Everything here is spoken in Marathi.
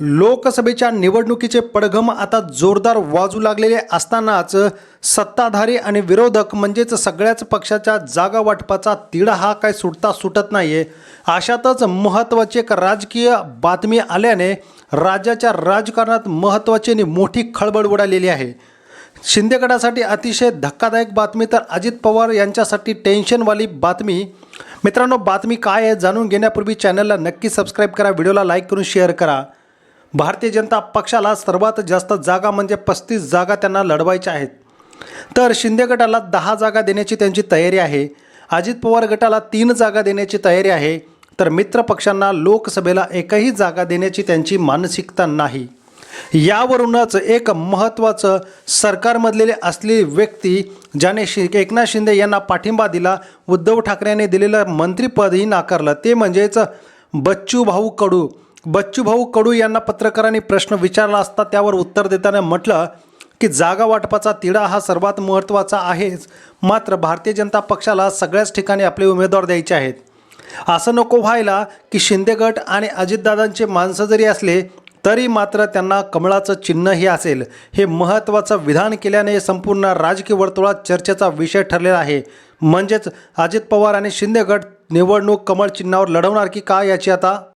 लोकसभेच्या निवडणुकीचे पडघम आता जोरदार वाजू लागलेले असतानाच सत्ताधारी आणि विरोधक म्हणजेच सगळ्याच पक्षाच्या जागा वाटपाचा तिढा हा काय सुटता सुटत नाही आहे अशातच महत्त्वाची एक राजकीय बातमी आल्याने राज्याच्या राजकारणात महत्त्वाची आणि मोठी खळबळ उडालेली आहे. शिंदेगडासाठी अतिशय धक्कादायक बातमी तर अजित पवार यांच्यासाठी टेन्शनवाली बातमी. मित्रांनो बातमी काय आहे जाणून घेण्यापूर्वी चॅनलला नक्की सबस्क्राईब करा व्हिडिओला लाईक करून शेअर करा. भारतीय जनता पक्षाला सर्वात जास्त जागा म्हणजे पस्तीस जागा त्यांना लढवायच्या आहेत. तर शिंदे गटाला दहा जागा देण्याची त्यांची तयारी आहे. अजित पवार गटाला तीन जागा देण्याची तयारी आहे. तर मित्र पक्षांना लोकसभेला एकही जागा देण्याची त्यांची मानसिकता नाही. यावरूनच एक महत्त्वाचं सरकारमधलेले असलेली व्यक्ती ज्याने शि एकनाथ शिंदे यांना पाठिंबा दिला उद्धव ठाकरेंनी दिलेलं मंत्रिपदही नाकारलं ते म्हणजेच बच्चू भाऊ कडू. बच्चू भाऊ कडू यांना पत्रकारांनी प्रश्न विचारला असता त्यावर उत्तर देताना म्हटलं की जागा वाटपाचा तिढा हा सर्वात महत्त्वाचा आहेच. मात्र भारतीय जनता पक्षाला सगळ्याच ठिकाणी आपले उमेदवार द्यायचे आहेत. असं नको व्हायला की शिंदे गट आणि अजितदादांचे माणसं जरी असले तरी मात्र त्यांना कमळाचं चिन्हही असेल. हे महत्त्वाचं विधान केल्याने संपूर्ण राजकीय वर्तुळात चर्चेचा विषय ठरलेला आहे. म्हणजेच अजित पवार आणि शिंदे गट निवडणूक कमळ चिन्हावर लढवणार की काय याची आता